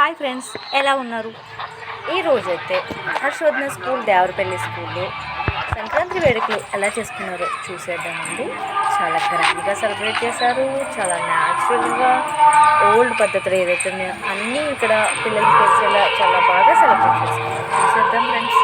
Hi friends ఎలా ఉన్నారు? ఈ రోజైతే హర్షవర్ధన స్కూల్ దేవరపల్లి స్కూల్లో సంక్రాంతి వేడుకలు ఎలా చేసుకున్నారో చూసేద్దామండి. చాలా గ్రాండ్గా సెలబ్రేట్ చేశారు. చాలా న్యాచురల్గా ఓల్డ్ పద్ధతులు ఏదైతే ఉన్నాయో అన్నీ ఇక్కడ పిల్లలకి తెలిసేలా చాలా బాగా సెలబ్రేట్ చేసుకున్నారు చూసేద్దాం ఫ్రెండ్స్.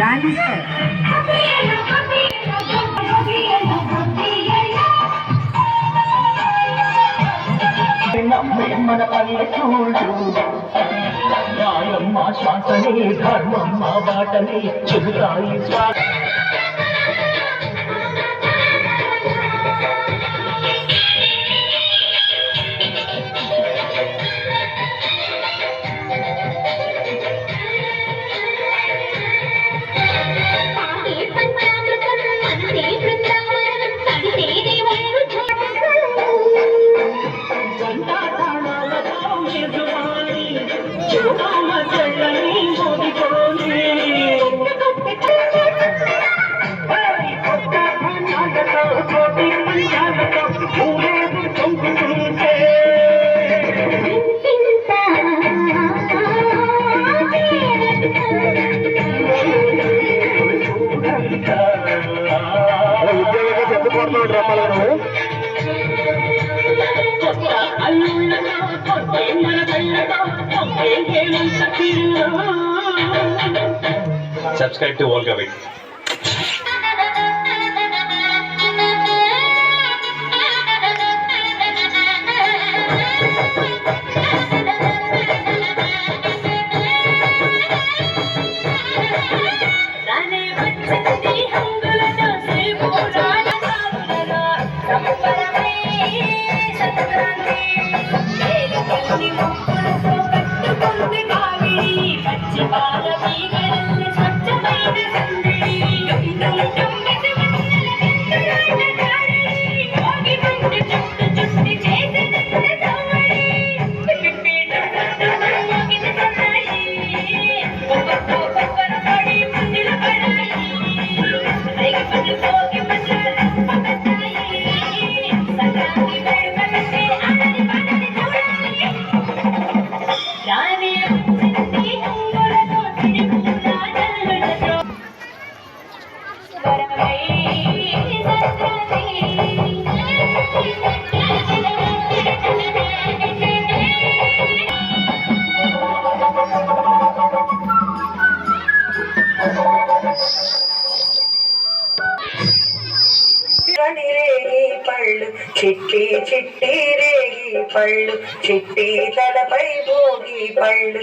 గాంధీ సార్ మన పల్లెటూళ్ళు న్యాయం మా శ్వాసనే ధర్మం మా బాటనే చెబుతాయి స్వామి Subscribe to Volga Vic. పళ్ళు చిట్టి చిట్టి రేగి పళ్ళు చిట్టి తలపై భోగి పళ్ళు.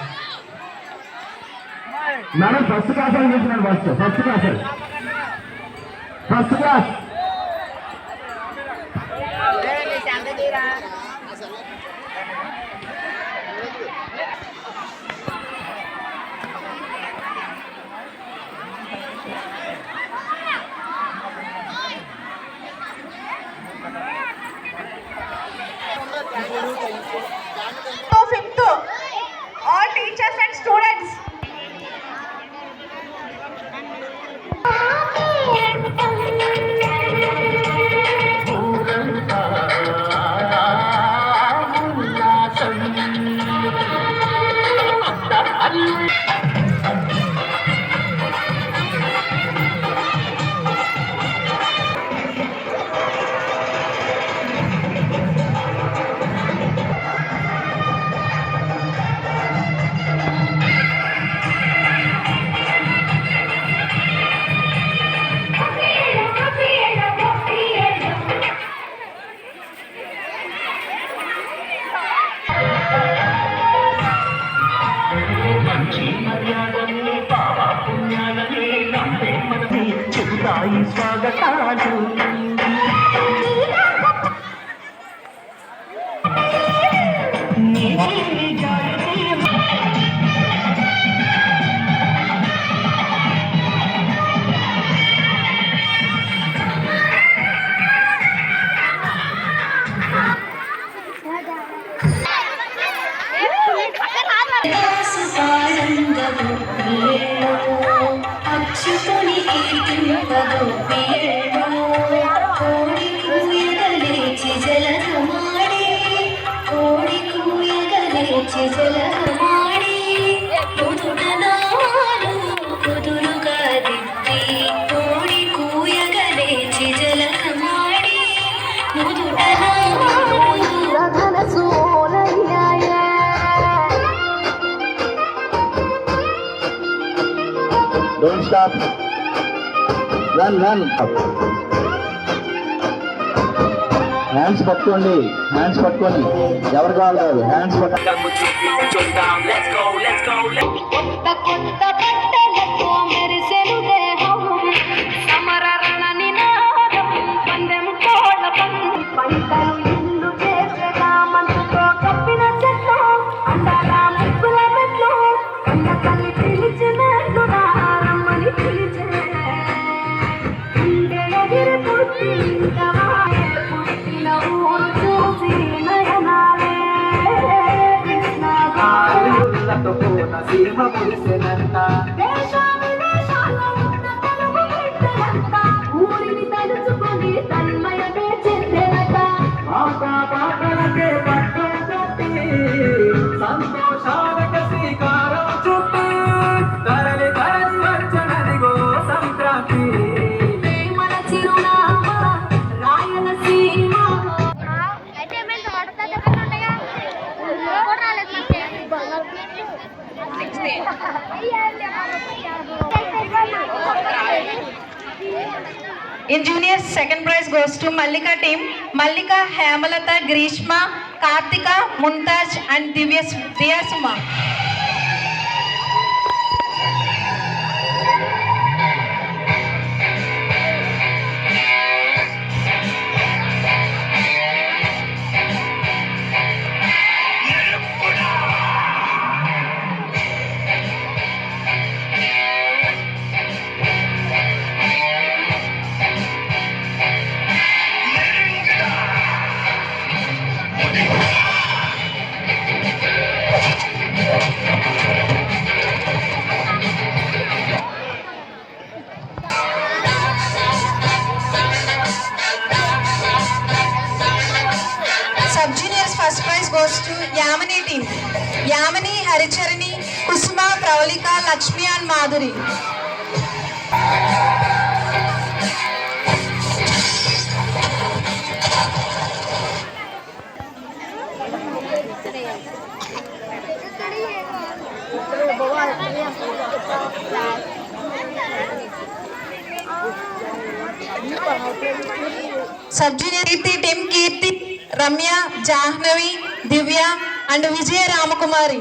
చేస్తున్నాడు first first class first class stop. Run, run. Hands పట్టుకోండి హ్యాండ్స్ పట్టుకోండి ఎవరు కావాలి హ్యాండ్స్ పట్టుకోండి host Mallika team Mallika Hemalatha Greeshma Karthika Mumtaz and Divya Diyasuma Yamini Haricharani Kusum Pravalika Lakshmi and Madhuri. सब्ज़ी team Keerthi Ramya Jahnavi Divya And Vijay Ramakumari.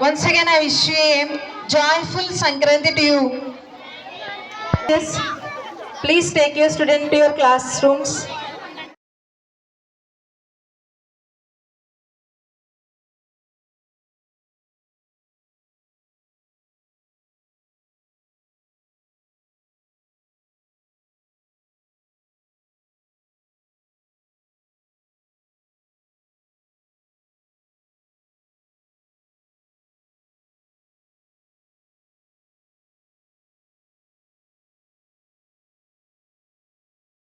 Once again, I wish you a joyful Sankranti to you. Yes, please take your student to your classrooms.